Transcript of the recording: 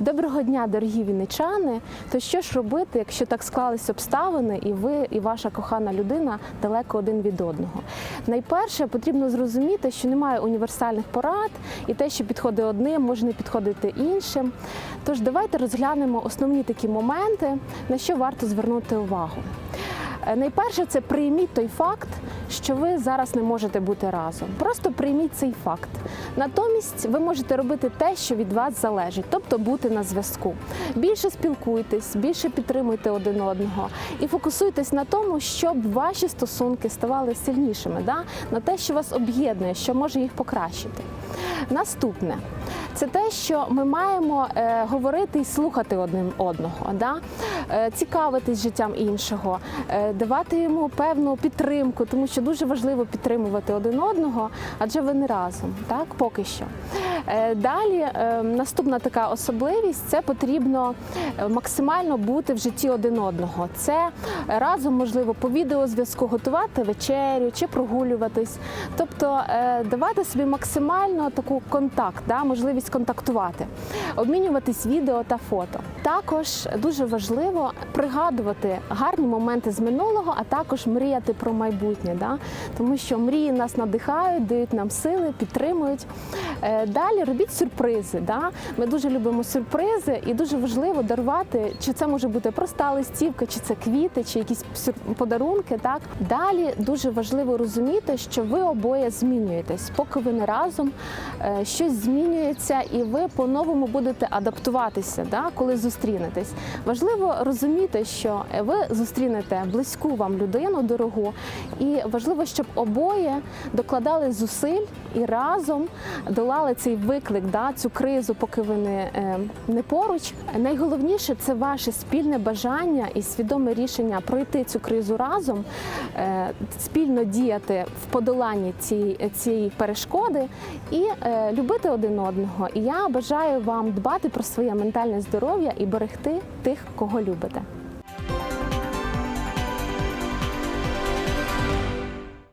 Доброго дня, дорогі вінничани. То що ж робити, якщо так склались обставини, і ви, і ваша кохана людина далеко один від одного? Найперше потрібно зрозуміти, що немає універсальних порад, і те, що підходить одним, може не підходити іншим. Тож давайте розглянемо основні такі моменти, на що варто звернути увагу. Е, Найперше, це прийміть той факт, що ви зараз не можете бути разом. Просто прийміть цей факт. Натомість ви можете робити те, що від вас залежить, тобто бути на зв'язку. Більше спілкуйтесь, більше підтримуйте один одного і фокусуйтесь на тому, щоб ваші стосунки ставали сильнішими, да? на те, що вас об'єднує, що може їх покращити. Наступне це те, що ми маємо е, говорити і слухати одним одного, да? е, цікавитись життям іншого, е, давати йому певну підтримку, тому що дуже важливо підтримувати один одного, адже ви не разом, так поки що. Е, далі е, наступна така особливість це потрібно е, максимально бути в житті один одного. Це разом можливо по відеозв'язку готувати вечерю чи прогулюватись, тобто давати собі максимально таку контакт, да, можливість контактувати, обмінюватись відео та фото. Також дуже важливо пригадувати гарні моменти з минулого, а також мріяти про майбутнє, да? тому що мрії нас надихають, дають нам сили, підтримують. Е, Далі робіть сюрпризи. Да? Ми дуже любимо сюрпризи, і дуже важливо дарувати, чи це може бути проста листівка, чи це квіти, чи якісь подарунки. Так далі дуже важливо розуміти, що ви обоє змінюєтесь, поки ви не разом, е, щось змінюється, і ви по-новому будете адаптуватися, да, коли зустрінетесь. Важливо розуміти, що ви зустрінете близьку вам людину, дорогу, і важливо, щоб обоє докладали зусиль і разом долали цей виклик, да, цю кризу, поки ви не, не поруч. Найголовніше це ваше спільне бажання і свідоме рішення пройти цю кризу разом, е, спільно діяти в подоланні цієї, цієї перешкоди і е, любити один одного. І я бажаю вам дбати про своє ментальне здоров'я і берегти тих, кого любите.